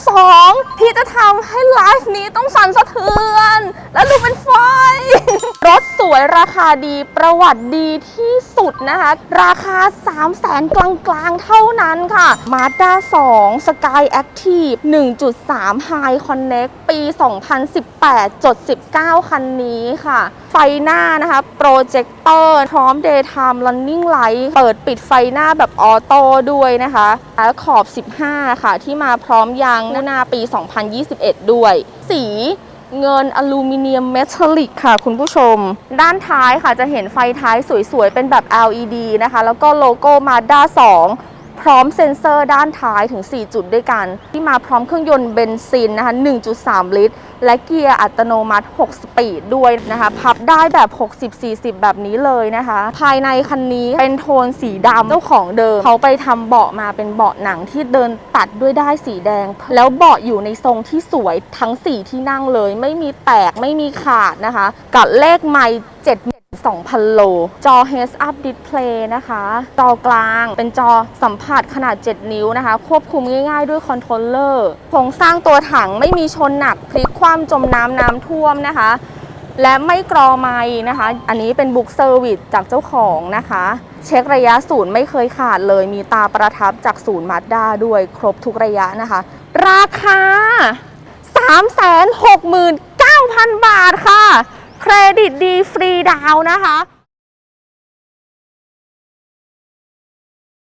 2 ที่จะทำให้ไลฟ์นี้ต้องสั่นสะเทือน และดูเป็น วยราคาดีประวัติดีที่สุดนะคะ ราคา 3 0 0แสนกลางๆ เท่านั้นค่ะ Mazda 2 Sky Active 1.3 High Connect ปี 2018 จด 19 คันนี้ค่ะ ไฟหน้านะคะ โปรเจคเตอร์ พร้อม Daytime Running Light เปิดปิดไฟหน้าแบบออโต้ด้วยนะคะและขอบ 15 ค่ะ ที่มาพร้อมยางหน้าปี 2021 ด้วย สี เงินอลูมิเนียมเมทัลลิกค่ะคุณผู้ชม ด้านท้ายค่ะจะเห็นไฟท้ายสวยๆ เป็นแบบ LED นะคะ แล้วก็โลโก้ Mazda 2 พร้อมเซ็นเซอร์ด้านท้ายถึง 4 จุดด้วยกัน ที่มาพร้อมเครื่องยนต์เบนซินนะคะ 1.3 ลิตร และเกียร์อัตโนมัติ 6 สปีดด้วยนะคะ พับได้แบบ 60-40 แบบนี้เลยนะคะ ภายในคันนี้เป็นโทนสีดำเจ้าของเดิม เขาไปทำเบาะมาเป็นเบาะหนังที่เดินตัดด้วยได้ายสีแดง แล้วเบาะอยู่ในทรงที่สวยทั้ง 4 ที่นั่งเลย ไม่มีแตกไม่มีขาดนะคะ กับเลขไมล์7 2,000 โล จอ Heads Up Display นะคะ จอกลางเป็นจอสัมผัสขนาด 7 นิ้วนะคะ ควบคุมง่ายๆด้วยคอนโทรลเลอร์โครงสร้างตัวถังไม่มีชนหนัก พลิกคว่ำจมน้ำน้ำท่วมนะคะ และไม่กรอไม้นะคะ อันนี้เป็นบุ๊กเซอร์วิสจากเจ้าของนะคะ เช็คระยะศูนย์ไม่เคยขาดเลย มีตาประทับจากศูนย์มาสด้าด้วยครบทุกระยะนะคะ ราคา 369,000 บาทค่ะ เครดิตดีฟรีดาวน์นะคะ